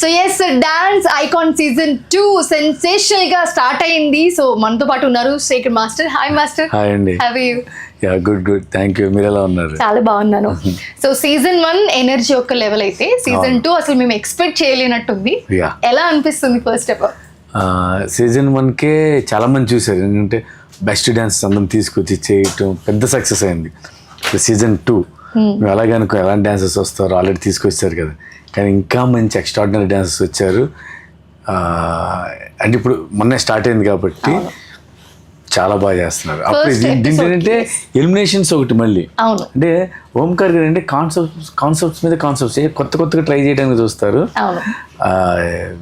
So as dance icon season two సెన్సేషనల్గా start అయింది. So మనతో పాటు ఉన్నారు Shekhar master hi master hi అండి. Have you ya good good thank you మీరు ఎలా ఉన్నారు? చాలా బాగున్నాను. సో సీజన్ వన్ ఎనర్జీ ఒక లెవెల్ అయితే సీజన్ టూ అసలు మేము ఎక్స్పెక్ట్ చేయలేనట్టుంది. ఎలా అనిపిస్తుంది ఫస్ట్ ఆఫ్ సీజన్ వన్కే చాలా మంది చూశారు. ఎందుకంటే బెస్ట్ డ్యాన్స్ అందరం తీసుకొచ్చి చేయటం పెద్ద సక్సెస్ అయింది. సీజన్ టూ మేము అలాగే అనుకో ఎలాంటి డాన్సెస్ వస్తారో ఆల్రెడీ తీసుకొచ్చారు కదా. కానీ ఇంకా మంచి ఎక్స్ట్రాడినరీ డాన్సెస్ వచ్చారు. అంటే ఇప్పుడు మొన్నే స్టార్ట్ అయింది కాబట్టి చాలా బాగా చేస్తున్నారు. అప్పుడు దీంట్లో ఏంటంటే ఎలిమినేషన్స్ ఒకటి మళ్ళీ. అంటే ఓంకార్ గారు అంటే కాన్సెప్ట్స్ కాన్సెప్ట్స్ మీద కాన్సెప్ట్స్ కొత్త కొత్తగా ట్రై చేయడానికి చూస్తారు.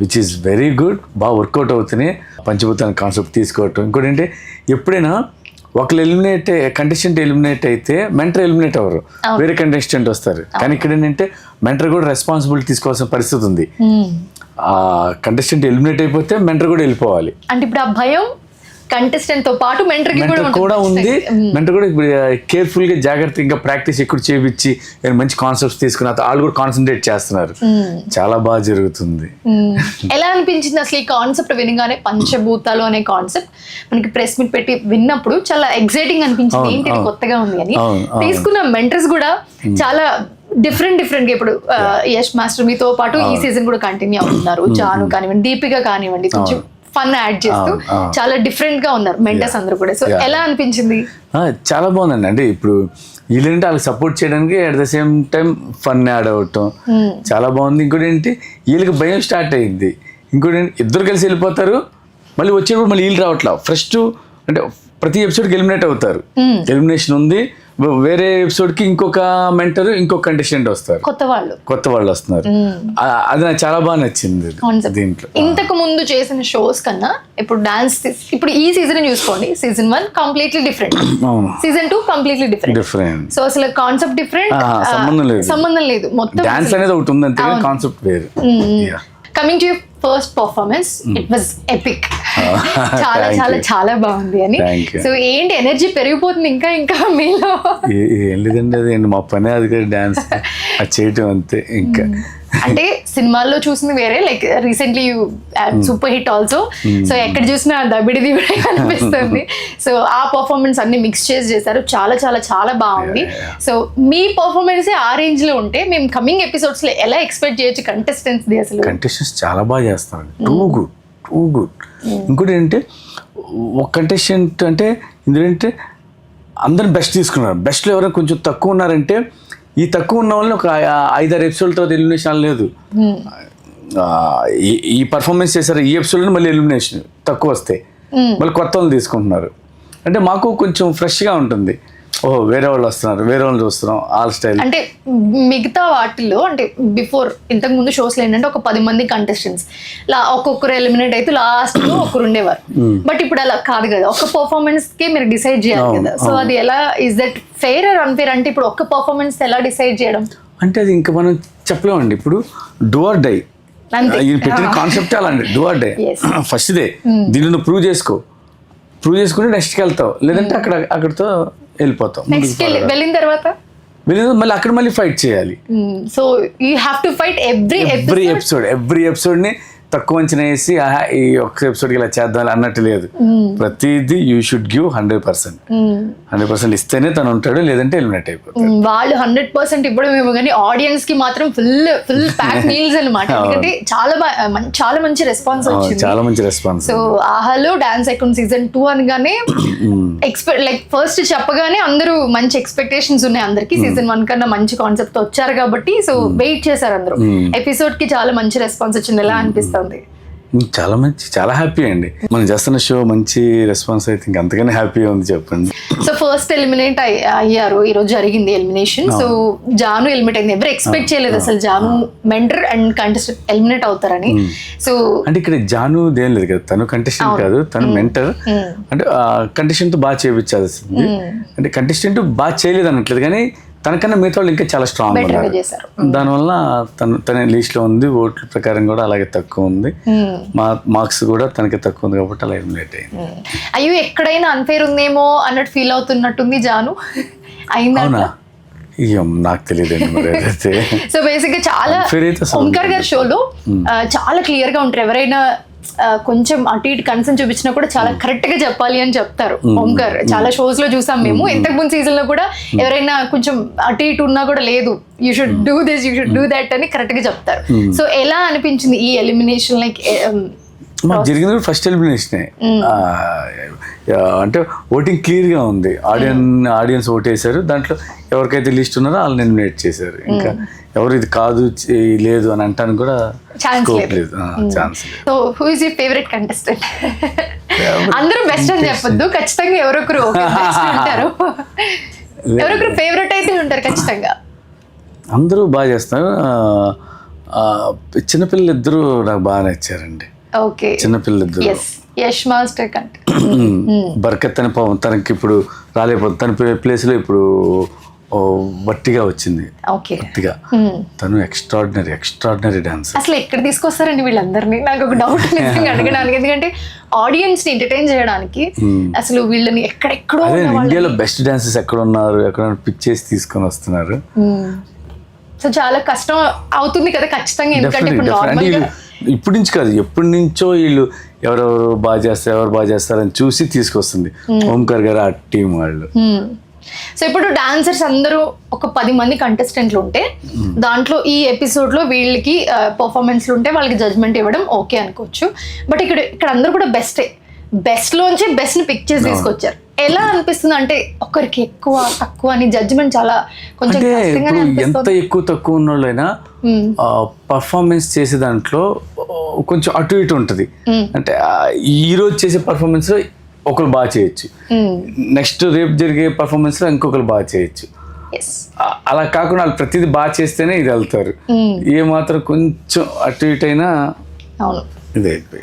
విచ్ ఈస్ వెరీ గుడ్ బాగా వర్కౌట్ అవుతున్నాయి. పంచభూతాన్ని కాన్సెప్ట్ తీసుకోవటం. ఇంకోటి అంటే ఎప్పుడైనా ఒకళ్ళు ఎలిమినేట్ కంటెస్టెంట్ ఎలిమినేట్ అయితే మెంటర్ ఎలిమినేట్ అవ్వరు. వేరే కంటెస్టెంట్ వస్తారు. కానీ ఇక్కడ ఏంటంటే మెంటర్ కూడా రెస్పాన్సిబిలిటీ తీసుకోవాల్సిన పరిస్థితి ఉంది. ఆ కంటెస్టెంట్ ఎలిమినేట్ అయిపోతే మెంటర్ కూడా వెళ్ళిపోవాలి. అంటే ఇప్పుడు ఆ భయం కంటెస్టెంట్తో పాటు మెంటర్కి కూడా కూడా ఉంది. మెంటర్ కూడా ఇప్పుడు కేర్ఫుల్గా జాగ్రత్తగా ఇంకా ప్రాక్టీస్ ఎక్కువ చేపించి మంచి కాన్సెప్ట్స్ తీసుకుని అత- వాళ్ళు కూడా కాన్సన్ట్రేట్ చేస్తున్నారు. చాలా బాగా జరుగుతుంది. మ్మ్. ఎలా అనిపించింది అసలు ఈ కాన్సెప్ట్ వినగానే? పంచభూతాలు అనే కాన్సెప్ట్ మనకి ప్రెస్ మీట్ పెట్టి విన్నప్పుడు చాలా ఎగ్జైటింగ్ అనిపించింది. ఏంటి. కొత్తగా ఉంది అని. తీసుకున్న మెంటర్స్ కూడా చాలా డిఫరెంట్ డిఫరెంట్గా ఇప్పుడు యష్ మాస్టర్ మీతో పాటు ఈ సీజన్ కూడా కంటిన్యూ అవుతున్నారు. జాను కానివ్వండి దీపిక కానివ్వండి కొంచెం ఫన్ యాడ్ చేస్తూ. చాలా డిఫరెంట్గా ఉన్నారు మెంటర్స్ అందరూ కూడా. సో. ఎలా అనిపించింది? చాలా బాగుందండి. అంటే ఇప్పుడు వీళ్ళంటే వాళ్ళకి సపోర్ట్ చేయడానికి at the same time fun add అవటం చాలా బాగుంది. ఇంకోటి ఏంటి వీళ్ళకి భయం స్టార్ట్ అయింది ఇంకోటి ఏంటి ఇద్దరు కలిసి వెళ్ళిపోతారు. మళ్ళీ వచ్చేటప్పుడు మళ్ళీ వీళ్ళు రావట్లా. ఫస్ట్ అంటే ప్రతి ఎపిసోడ్కి ఎలిమినేట్ అవుతారు. ఎలిమినేషన్ ఉంది. వేరే ఎపిసోడ్కి ఇంకొక మెంటర్ ఇంకొక కంటెస్టెంట్ వస్తారు. కొత్త వాళ్ళు. కొత్త వాళ్ళు వస్తున్నారు. అది నాకు చాలా బాగా నచ్చింది దీంట్లో. ఇంతకు ముందు చేసిన షోస్ కన్నా ఇప్పుడు డాన్స్ ఇప్పుడు ఈ సీజన్ చూసుకోండి. Season one completely different season two completely different different so అసలు కాన్సెప్ట్ డిఫరెంట్ సంబంధం లేదు. సంబంధం లేదు. మొత్తం డాన్స్ అనేది ఒకటి ఉంది అంతే కాన్సెప్ట్ వేరు. Coming to first performance it was epic చాలా చాలా. చాలా బాగుంది అని. సో ఏంటి ఎనర్జీ పెరిగిపోతుంది ఇంకా ఇంకా మీలో? ఏ- లేదండి అది మా పని అది కదా డాన్స్ అది చేయటం అంతే ఇంకా. అంటే సినిమాల్లో చూసింది వేరే like recently super hit also so ఎక్కడ చూసినా దబిడి దిబిడి అనిపిస్తుంది సో ఆ పర్ఫార్మెన్స్ అన్ని మిక్స్ చేసి చేశారు. చాలా చాలా చాలా బాగుంది. సో మీ పర్ఫార్మెన్స్ ఆ రేంజ్లో ఉంటే మేము కమింగ్ ఎపిసోడ్స్లో ఎలా ఎక్స్పెక్ట్ చేయొచ్చు కంటెస్టెంట్స్ అసలు? కంటెస్టెంట్స్ చాలా బాగా చేస్తారు టూ గుడ్ టూ గుడ్ ఇంకోటి ఏంటంటే ఒక కంటెస్టెంట్ అంటే ఇందులో ఏంటంటే అందరిని బెస్ట్ తీసుకున్నారు. బెస్ట్లో ఎవరైనా కొంచెం తక్కువ ఉన్నారంటే ఈ తక్కువ ఉన్న వాళ్ళని ఒక ఐదారు ఎపిసోడ్ తర్వాత ఎలిమినేషన్ లేదు ఆ, ఈ- పర్ఫార్మెన్స్ చేశారు ఈ ఎపిసోడ్లో మళ్ళీ ఎలిమినేషన్ తక్కువ వస్తాయి మళ్ళీ కొత్త వాళ్ళు తీసుకుంటున్నారు. అంటే మాకు కొంచెం ఫ్రెష్గా ఉంటుంది. ఓహో వేరే వాళ్ళు వస్తున్నారు. వేరే వాళ్ళు చూస్తున్నాం. All style. అంటే మిగతా వాటిల్లో అంటే బిఫోర్ ఇంతకు ముందు షోస్లో ఏంటంటే ఒక పది మంది కంటెస్టెంట్స్ లా ఒక్కొక్కరు ఎలిమినేట్ అయితే లాస్ట్లో ఒకరు ఉండేవారు. బట్ ఇప్పుడు అలా కాదు కదా. ఒక పర్ఫార్మెన్స్కి మీరు డిసైడ్ చేయాలి కదా. సో అది ఎలా is that fair or unfair అంటే ఇప్పుడు ఒక్క పర్ఫార్మెన్స్ ఎలా డిసైడ్ చేయడం? అంటే అది ఇంకా మనం చెప్పలేమండి. ఇప్పుడు డూ ఆర్ డై పెట్టిన కాన్సెప్ట్ అలాంటి do or day. First day దీన్ని నువ్వు ప్రూవ్ చేసుకో. ప్రూవ్ చేసుకుని నెక్స్ట్కి వెళ్తావు. లేదంటే అక్కడ అక్కడితో వెళ్ళిపోతావు నెక్స్ట్ వెళ్ళిన తర్వాత? వెళ్ళిన మళ్ళీ అక్కడ మళ్ళీ ఫైట్ చేయాలి. So you have to fight every every episode every ఎపిసోడ్ని తక్కువ అంచనా వేసి ఈ ఒక్క ఎపిసోడ్కి ఇలా చేద్దాం అన్నట్టు లేదు. ప్రతిదీ you should give hundred percent hundred percent ఇస్తేనే తను ఉంటాడు లేదంటే ఎలిమినేట్ అయిపోతాడు. వాళ్ళు హండ్రెడ్ పర్సెంట్ ఇవ్వడమేమో కానీ ఆడియన్స్కి మాత్రం ఫుల్ ఫుల్ ప్యాక్ మీల్స్ అనమాట ఎందుకంటే చాలా చాలా మంచి రెస్పాన్స్ వచ్చింది. చాలా మంచి రెస్పాన్స్ సో ఆహాలో డాన్స్ ఐకాన్ సీజన్ టూ అనగానే ఎక్స్పెక్ట్ లైక్ ఫస్ట్ చెప్పగానే అందరూ మంచి ఎక్స్పెక్టేషన్స్ ఉన్నాయి అందరికి. సీజన్ వన్ కన్నా మంచి కాన్సెప్ట్ వచ్చారు కాబట్టి సో వెయిట్ చేశారు అందరూ. ఎపిసోడ్కి చాలా మంచి రెస్పాన్స్ వచ్చింది. ఎలా అనిపిస్తుంది? చాలా మంచి చాలా హ్యాపీ అండి. మనం చేస్తున్న షో మంచి రెస్పాన్స్ అయితే ఇంకా అంతగానే హ్యాపీగా ఉంది చెప్పండి. సో ఫస్ట్ ఎలిమినేట్ అయ్యారు. ఈ రోజు జరిగింది ఎలిమినేషన్ సో జాను ఎలిమినేట్ అయింది. ఎవరు ఎక్స్పెక్ట్ చేయలేదు అసలు. Janu mentor and contestant eliminate అవుతారని. సో అంటే ఇక్కడ జాను దేం లేదు కదా? తను కంటెస్టెంట్ కాదు తను మెంటర్ అంటే కంటెస్టెంట్ బాగా చేయించాల్సింది అంటే కంటెస్టెంట్ బాగా చేయలేదు అనట్లేదు కానీ తనకన్నా మిగతా వాళ్ళు ఇంకా చాలా స్ట్రాంగ్. దానివల్ల తను తన లిస్ట్లో ఉంది ఓట్ల ప్రకారం కూడా అలాగే తక్కువ ఉంది. మా మార్క్స్ కూడా తనకి తక్కువ ఉంది కాబట్టి అలా ఎలిమినేట్ అయింది. అయ్యో ఎక్కడైనా అన్ఫేర్ ఉందేమో అన్నట్టు ఫీల్ అవుతున్నట్టుంది జాను. అయిందా అవునా? నాకు తెలియదండి మరి అదైతే సో బేసిక్గా చాలా ఓంకార్ గారి షోలో చాలా క్లియర్గా ఉంటారు. ఎవరైనా కొంచెం అటు ఇటు కన్సర్న్ చూపించినా కూడా చాలా కరెక్ట్గా చెప్పాలి అని చెప్తారు. ఓంకార్ చాలా షోస్లో చూసాం మేము. ఇంతకు ముందు సీజన్లో కూడా ఎవరైనా కొంచెం అటు ఇటు ఉన్నా కూడా లేదు. You should do this you should do that అని కరెక్ట్గా చెప్తారు. సో ఎలా అనిపించింది ఈ ఎలిమినేషన్ లైక్ మాకు జరిగింది ఫస్ట్ ఎలిమినేషన్ అంటే ఓటింగ్ క్లియర్గా ఉంది. ఆడియన్ ఆడియన్స్ ఓటేశారు దాంట్లో ఎవరికైతే లిస్ట్ ఉన్నారో వాళ్ళని ఎలిమినేట్ చేశారు. ఇంకా ఎవరు ఇది కాదు లేదు అని అంటానికి కూడా scope లేదు. Chance so who is you favourite contestant అందరూ బెస్ట్ అని చెప్పొద్దు. ఖచ్చితంగా ఎవరొకరు ఉంటారు ఎవరొకరు ఫేవరెట్ అయితే ఉంటారు ఖచ్చితంగా. అందరూ బాగా చేస్తారు. చిన్నపిల్లలు ఇద్దరు నాకు బాగా నచ్చారండి. ఓకే. చిన్నపిల్లలు యష్ మాస్టర్ కంటే బర్కత్ అని పాపం తనకి ఇప్పుడు రాలేకపోతుంది తన ప్లేస్లో ఇప్పుడు వట్టిగా వచ్చింది. ఓకే. వట్టిగా. తను ఎక్స్ట్రాడినరీ ఎక్స్ట్రాడినరీ డాన్స్ అసలు ఎక్కడ తీసుకొస్తారండి వీళ్ళందరినీ? నాకు ఒక డౌట్ అడగడానికి. ఎందుకంటే ఆడియన్స్ని ఎంటర్టైన్ చేయడానికి అసలు వీళ్ళని ఎక్కడెక్కడో ఇండియాలో బెస్ట్ డాన్సెస్ ఎక్కడ ఉన్నారు ఎక్కడ పిక్ చేసి తీసుకొని వస్తున్నారు. సో చాలా కష్టం అవుతుంది కదా ఖచ్చితంగా. ఎందుకంటే ఇప్పుడు definitely. ఇప్పటి నుంచి కాదు ఎప్పటి నుంచో వీళ్ళు ఎవరెవరు బాగా చేస్తారు ఎవరు బాగా చేస్తారని చూసి తీసుకొస్తుంది. ఓంకార్ గారు ఆ టీం వాళ్ళు. సో ఇప్పుడు డాన్సర్స్ అందరూ ఒక పది మంది కంటెస్టెంట్లు ఉంటే దాంట్లో ఈ ఎపిసోడ్లో వీళ్ళకి పర్ఫార్మెన్స్లు ఉంటే వాళ్ళకి జడ్జ్మెంట్ ఇవ్వడం ఓకే అనుకోవచ్చు. బట్ ఇక్కడ ఇక్కడ అందరూ కూడా బెస్టే బెస్ట్ లోంచి బెస్ట్ని పిక్ చేసి తీసుకొచ్చారు. ఎలా అనిపిస్తుంది అంటే ఒకరికి ఎక్కువ తక్కువ అని జడ్జ్మెంట్ చాలా కొంచెం అంటే కష్టంగానే ఇప్పుడు ఎంత అనిపిస్తుంది ఎక్కువ తక్కువ ఉన్న వాళ్ళైనా పర్ఫార్మెన్స్ చేసే దాంట్లో కొంచెం అటు ఇటు ఉంటుంది. అంటే ఆ, ఈ రోజు చేసే పర్ఫార్మెన్స్లో ఒకరు బాగా చేయొచ్చు. నెక్స్ట్ రేపు జరిగే పర్ఫార్మెన్స్లో ఇంకొకరు బాగా చేయొచ్చు. ఆ, అలా కాకుండా వాళ్ళు ప్రతిదీ బాగా చేస్తేనే ఇది వెళ్తారు. ఏ మాత్రం కొంచెం అటు ఇటు అయినా అవును. ఇది.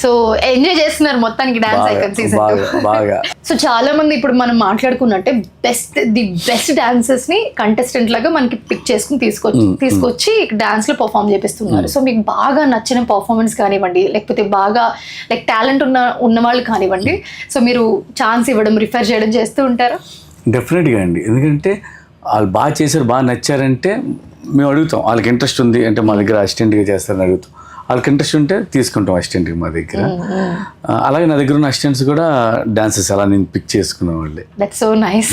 సో ఎంజాయ్ చేస్తున్నారు మొత్తానికి డాన్స్ ఐకన్ సీజన్ బాగా సో చాలా మంది ఇప్పుడు మనం మాట్లాడుకున్నట్టే బెస్ట్ ది బెస్ట్ డాన్సర్స్ని కంటెస్టెంట్ లాగా మనకి పిక్ చేసుకుని తీసుకొచ్చి తీసుకొచ్చి డాన్స్లో పర్ఫామ్ చేపిస్తున్నారు. సో మీకు బాగా నచ్చిన పర్ఫార్మెన్స్ కానివ్వండి లేకపోతే బాగా లైక్ టాలెంట్ ఉన్న ఉన్న వాళ్ళు కానివ్వండి సో మీరు ఛాన్స్ ఇవ్వడం రిఫర్ చేయడం చేస్తూ ఉంటారా? డెఫినెట్గా అండి. ఎందుకంటే వాళ్ళు బాగా చేశారు బాగా నచ్చారంటే మేము అడుగుతాం. వాళ్ళకి ఇంట్రెస్ట్ ఉంది అంటే మా దగ్గర అసిస్టెంట్గా చేస్తారని అడుగుతాం. వాళ్ళకి ఇంట్రెస్ట్ ఉంటే తీసుకుంటాం అసిస్టెంట్గా మా దగ్గర. అలాగే నా దగ్గర ఉన్న అసిస్టెంట్స్ కూడా డాన్సెస్ అలా నేను పిక్ చేసుకునే వాళ్ళే. That's so nice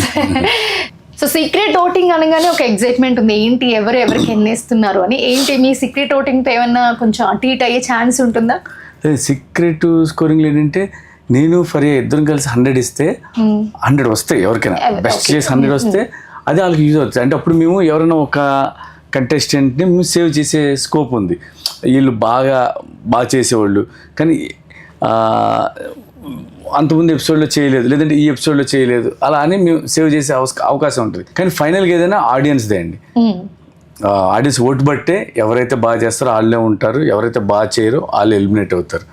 so secret voting అనగానే ఒక ఎగ్జైట్మెంట్ ఉంది. ఏంటి ఎవరు ఎవరికి ఎన్నేస్తున్నారు అని. ఏంటి మీ సీక్రెట్ ఓటింగ్తో ఏమన్నా కొంచెం అటు ఇటు అయ్యే ఛాన్స్ ఉంటుందా? సీక్రెట్ స్కోరింగ్ ఏంటంటే నేను ఫరియా ఇద్దరం కలిసి హండ్రెడ్ ఇస్తే హండ్రెడ్ వస్తాయి ఎవరికైనా. బెస్ట్ చేసి హండ్రెడ్ వస్తే అది వాళ్ళకి యూజ్ అవుతుంది. అంటే అప్పుడు మేము ఎవరైనా ఒక కంటెస్టెంట్ని సేవ్ చేసే స్కోప్ ఉంది. వీళ్ళు బాగా బాగా చేసేవాళ్ళు. కానీ అంతకుముందు ఎపిసోడ్లో చేయలేదు. లేదంటే ఈ ఎపిసోడ్లో చేయలేదు. అలా అని మేము సేవ్ చేసే అవకాశం ఉంటుంది. కానీ ఫైనల్గా ఏదైనా ఆడియన్స్దే అండి. ఆడియన్స్ ఓటు బట్టే ఎవరైతే బాగా చేస్తారో వాళ్ళే ఉంటారు. ఎవరైతే బాగా చేయరో వాళ్ళు ఎలిమినేట్ అవుతారు.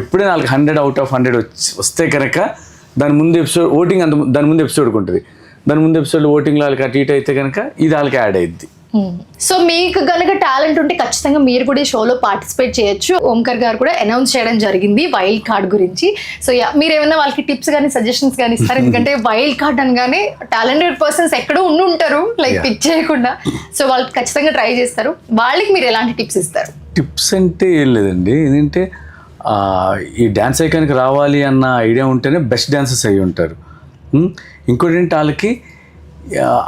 ఎప్పుడైనా వాళ్ళకి హండ్రెడ్ అవుట్ ఆఫ్ హండ్రెడ్ వస్తే కనుక దాని ముందు ఎపిసోడ్ ఓటింగ్ అంత దాని ముందు ఎపిసోడ్కి ఉంటుంది. దాని ముందు ఎపిసోడ్ ఓటింగ్లో వాళ్ళకి అటు ఇటు అయితే కనుక ఇది వాళ్ళకి యాడ్ అయ్యిద్ది సో మీకు గనక టాలెంట్ ఉంటే ఖచ్చితంగా మీరు కూడా ఈ షోలో పార్టిసిపేట్ చేయొచ్చు. ఓంకర్ గారు కూడా అనౌన్స్ చేయడం జరిగింది వైల్డ్ కార్డ్ గురించి. సో యా మీరు ఏమైనా వాళ్ళకి టిప్స్ కానీ సజెషన్స్ కానీ ఇస్తారు? ఎందుకంటే వైల్డ్ కార్డ్ అనగానే టాలెంటెడ్ పర్సన్స్ ఎక్కడో ఉండి ఉంటారు లైక్. పిక్ చేయకుండా సో వాళ్ళు ఖచ్చితంగా ట్రై చేస్తారు. వాళ్ళకి మీరు ఎలాంటి టిప్స్ ఇస్తారు? టిప్స్ అంటే ఏం లేదండి. ఏంటంటే ఈ డ్యాన్స్ ఐకానికి రావాలి అన్న ఐడియా ఉంటేనే బెస్ట్ డాన్సర్స్ అయి ఉంటారు? ఇంకోటి ఏంటి వాళ్ళకి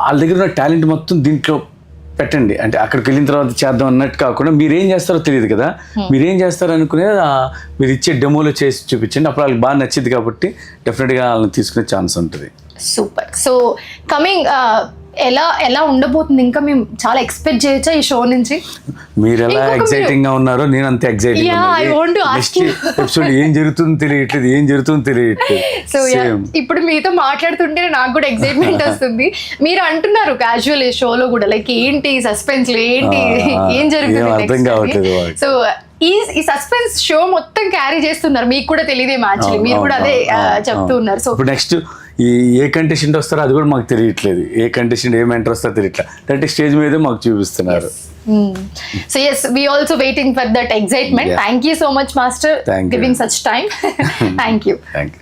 వాళ్ళ దగ్గర ఉన్న టాలెంట్ మొత్తం దీంట్లో పెట్టండి. అంటే అక్కడికి వెళ్ళిన తర్వాత చేద్దాం అన్నట్టు కాకుండా మీరు ఏం చేస్తారో తెలియదు కదా. మీరు ఏం చేస్తారో అనుకునేది ఆ, మీరు ఇచ్చే డెమోలో చేసి చూపించండి. అప్పుడు వాళ్ళకి బాగా నచ్చింది కాబట్టి డెఫినెట్గా వాళ్ళని తీసుకునే ఛాన్స్ ఉంటుంది. సూపర్. సో కమింగ్ ఎలా ఎలా ఉండబోతుంది? ఇంకా మేము చాలా ఎక్స్పెక్ట్ చేయొచ్చా ఈ షో నుంచి? మీరు ఎలా ఎగ్జైటింగ్గా ఉన్నారో నేను అంతే you. ఎపిసోడ్ ఏం జరుగుతుందో తెలియట్లేదు ఏం జరుగుతుందో తెలియట్లేదు. సో. ఇప్పుడు మీతో మాట్లాడుతుంటే నాకు కూడా ఎక్సైట్మెంట్ వస్తుంది. మీరు అంటున్నారు క్యాజువల్ ఈ షోలో కూడా లైక్ ఏంటి సస్పెన్స్ ఏంటి ఏం ఏం అర్థం కావట్లేదు జరుగుతుంది. సో ఈ ఈ సస్పెన్స్ షో మొత్తం క్యారీ చేస్తున్నారు. మీకు కూడా తెలియదే మ్యాచ్ మీరు కూడా అదే చెప్తూ ఉన్నారు. సో ఇప్పుడు నెక్స్ట్ ఈ ఏ కండిషన్ వస్తారో అది కూడా మాకు తెలియట్లేదు. ఏ కండిషన్ ఏ మెంటర్ వస్తారో తెలియట్లేదు అంటే స్టేజ్ మీదే మాకు చూపిస్తున్నారు. So as we also waiting for that excitement Yeah. Thank you so much master. Giving such time thank you thank you